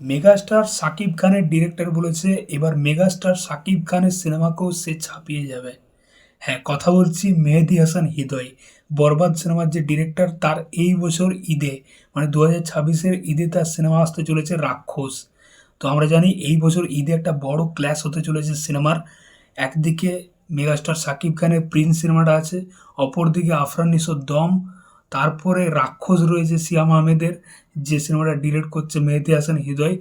Megastar Shakib খানের director বলেছে, এবার মেগাস্টার শাকিব খানের সিনেমাকেও সে ছাপিয়ে যাবে। হ্যাঁ কথা বলছি মেহেদি হাসান হৃদয়, বরবাদ সিনেমার যে ডিরেক্টর, তার এই বছর ঈদে মানে দু হাজার ছাব্বিশের ঈদে তার সিনেমা আসতে চলেছে রাক্ষস। তো আমরা জানি এই বছর ঈদে একটা বড় ক্ল্যাশ হতে চলেছে সিনেমার। একদিকে মেগাস্টার শাকিব খানের প্রিন্স সিনেমাটা আছে, অপরদিকে আফরান নিশোর দম তারপরে রাক্ষস রয়েছে সিয়াম আহমেদের, যে সিনেমাটা ডিরেক্ট করছে মেহেদি হাসান হৃদয়।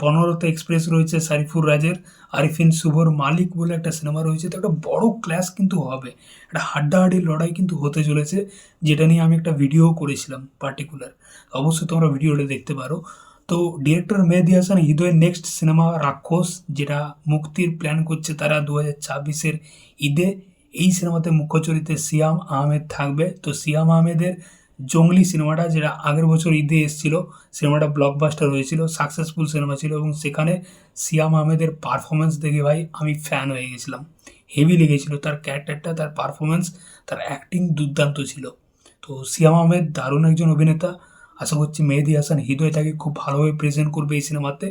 বনরতা এক্সপ্রেস রয়েছে সারিফুর রাজের, আরিফিন শুভর মালিক বলে একটা সিনেমা রয়েছে। তো একটা বড় ক্লাস কিন্তু হবে, একটা হাড্ডাহাড্ডি লড়াই কিন্তু হতে চলেছে, যেটা নিয়ে আমি একটা ভিডিও করেছিলাম পার্টিকুলার অবশ্যই তোমরা ভিডিওটা দেখতে পারো। তো ডিরেক্টর মেহেদি হাসান হৃদয়ের নেক্সট সিনেমা রাক্ষস, যেটা মুক্তির প্ল্যান করছে তারা দু হাজার ছাব্বিশের ঈদে। এই সিনেমাতে মুখ্য চরিত্রে সিয়াম আহমেদ থাকবে। তো সিয়াম আহমেদের জঙ্গলি সিনেমাটা, যেটা আগের বছর ঈদে এসেছিল, সিনেমাটা ব্লকবাস্টার হয়েছিল সাকসেসফুল সিনেমা ছিল এবং সেখানে সিয়াম আহমেদের পারফরমেন্স দেখে ভাই আমি ফ্যান হয়ে গেছিলাম। হেভি লেগেছিল তার ক্যারেক্টারটা তার পারফরমেন্স তার অ্যাক্টিং দুর্দান্ত ছিল। তো সিয়াম আহমেদ দারুণ একজন অভিনেতা। আশা করছি মেহেদি হাসান হৃদয় তাকে খুব ভালোভাবে প্রেজেন্ট করবে এই সিনেমাতে।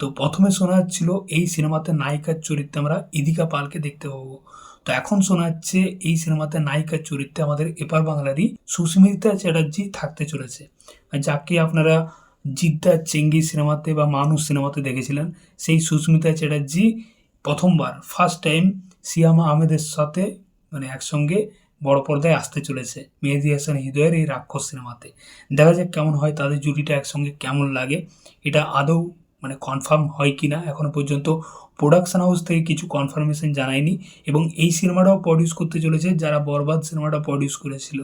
তো প্রথমে শোনা যাচ্ছিল এই সিনেমাতে নায়িকার চরিত্রে আমরা ইদিকা পালকে দেখতে পাবো। তো এখন শোনা যাচ্ছে এই সিনেমাতে নায়িকার চরিত্রে আমাদের এপার বাংলারই সুস্মিতা চ্যাটার্জি থাকতে চলেছে। যাকে আপনারা জিদ্দা চেঙ্গি সিনেমাতে বা মানুষ সিনেমাতে দেখেছিলেন, সেই সুস্মিতা চ্যাটার্জি প্রথমবার ফার্স্ট টাইম সিয়াম আহমেদের সাথে মানে একসঙ্গে বড় পর্দায় আসতে চলেছে, মেহেদি হাসান হৃদয়ের এই রাক্ষস সিনেমাতে। দেখা যাক কেমন হয়, তাদের জুটিটা একসঙ্গে কেমন লাগে, এটা আদৌ মানে কনফার্ম হয় কি না এখনও পর্যন্ত প্রোডাকশন হাউস থেকে কিছু কনফার্মেশন জানায়নি এবং এই সিনেমাটাও প্রডিউস করতে চলেছে যারা বরবাদ সিনেমাটা প্রডিউস করেছিল।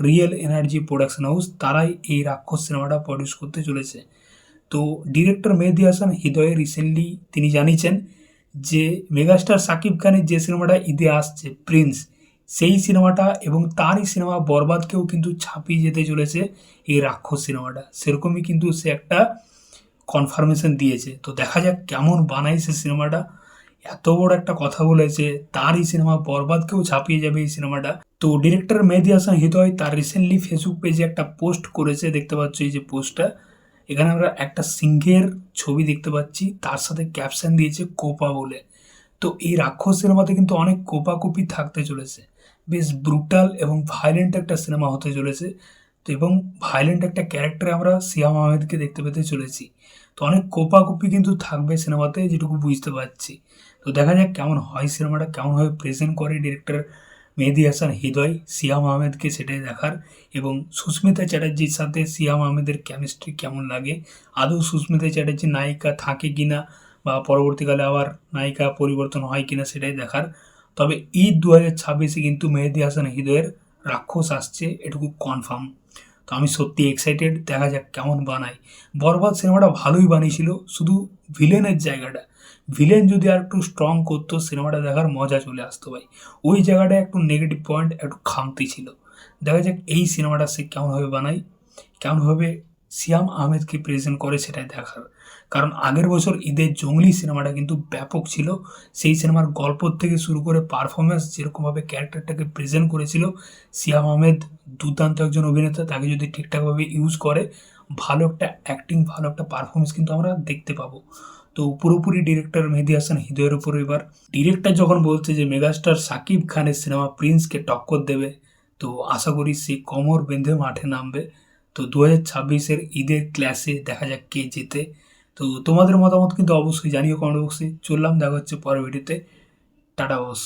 রিয়েল এনার্জি প্রোডাকশন হাউস তারাই এই রাক্ষস সিনেমাটা প্রডিউস করতে চলেছে। তো ডিরেক্টর মেহেদি হাসান হৃদয়ে রিসেন্টলি তিনি জানিয়েছেন যে মেগাস্টার সাকিব খানের যে সিনেমাটা ঈদে আসছে প্রিন্স সেই সিনেমাটা এবং তারই সিনেমা বরবাদকেও কিন্তু ছাপিয়ে যেতে চলেছে এই রাক্ষস সিনেমাটা। সেরকমই কিন্তু সে একটা কনফার্মেশন দিয়েছে। তো দেখা যাক কেমন বানায় সে সিনেমাটা। এত বড় একটা কথা বলেছে, তার এই সিনেমা বরবাদকেও ছাপিয়ে যাবে এই সিনেমাটা। তো ডিরেক্টর মেহেদি হাসান হৃদয় তার রিসেন্টলি ফেসবুক পেজে একটা পোস্ট করেছে, দেখতে পাচ্ছ এই যে পোস্টটা এখানে আমরা একটা সিংহের ছবি দেখতে পাচ্ছি, তার সাথে ক্যাপশন দিয়েছে কোপা বলে। তো এই রাক্ষস সিনেমাতে কিন্তু অনেক কোপাকুপি থাকতে চলেছে। বেশ ব্রুটাল এবং ভায়োলেন্ট একটা সিনেমা হতে চলেছে। তো এবং ভায়োলেন্ট একটা ক্যারেক্টারে আমরা সিয়াম আহমেদকে দেখতে পেতে চলেছি। তো অনেক কোপাকুপি কিন্তু থাকবে সিনেমাতে যেটুকু বুঝতে পারছি। তো দেখা যাক কেমন হয় সিনেমাটা কেমনভাবে প্রেজেন্ট করে ডিরেক্টর মেহেদি হাসান হৃদয় সিয়াম আহমেদকে সেটাই দেখার এবং সুস্মিতা চ্যাটার্জির সাথে সিয়াম আহমেদের কেমিস্ট্রি কেমন লাগে, আদৌ সুস্মিতা চ্যাটার্জি নায়িকা থাকে কি না বা পরবর্তীকালে আবার নায়িকা পরিবর্তন হয় কিনা সেটাই দেখার। তবে ঈদ দু হাজার ছাব্বিশে কিন্তু মেহেদি হাসান হৃদয়ের রাক্ষস আসছে, এটুকু কনফার্ম তো আমি সত্যি এক্সাইটেড দেখা যাক কেমন বানায়। বরবাদ সিনেমাটা ভালোই বানিয়েছিল, শুধু ভিলেনের জায়গাটা। ভিলেন যদি আর একটু স্ট্রং করতো, সিনেমাটা দেখার মজা চলে আসতো ভাই। ওই জায়গাটা একটু নেগেটিভ পয়েন্ট একটু খামতি ছিল। দেখা যাক এই সিনেমাটা সে কেমনভাবে বানায়, কেমনভাবে সিয়াম আহমেদকে প্রেজেন্ট করে সেটাই দেখার। কারণ আগের বছর ঈদের জঙ্গলি সিনেমাটা কিন্তু ব্যাপক ছিল। সেই সিনেমার গল্প থেকে শুরু করে পারফরমেন্স যেরকমভাবে ক্যারেক্টারটাকে প্রেজেন্ট করেছিল, সিয়াম আহমেদ দুর্দান্ত একজন অভিনেতা, তাকে যদি ঠিকঠাকভাবে ইউজ করে, ভালো একটা অ্যাক্টিং ভালো একটা পারফরমেন্স কিন্তু আমরা দেখতে পাবো। তো পুরোপুরি ডিরেক্টর মেহেদি হাসান হৃদয়ের উপর এবার। ডিরেক্টর যখন বলছে যে মেগাস্টার সাকিব খানের সিনেমা প্রিন্সকে টক্কর দেবে, তো আশা করি সে কমর বেঁধে মাঠে নামবে। তো দু হাজার ছাব্বিশের ঈদের ক্লাসে দেখা যাক কে জেতে। তো তোমাদের মতামত কিন্তু অবশ্যই জানিও কমেন্ট বক্সে চললাম, দেখা হচ্ছে পরের ভিডিওতে টাটা বস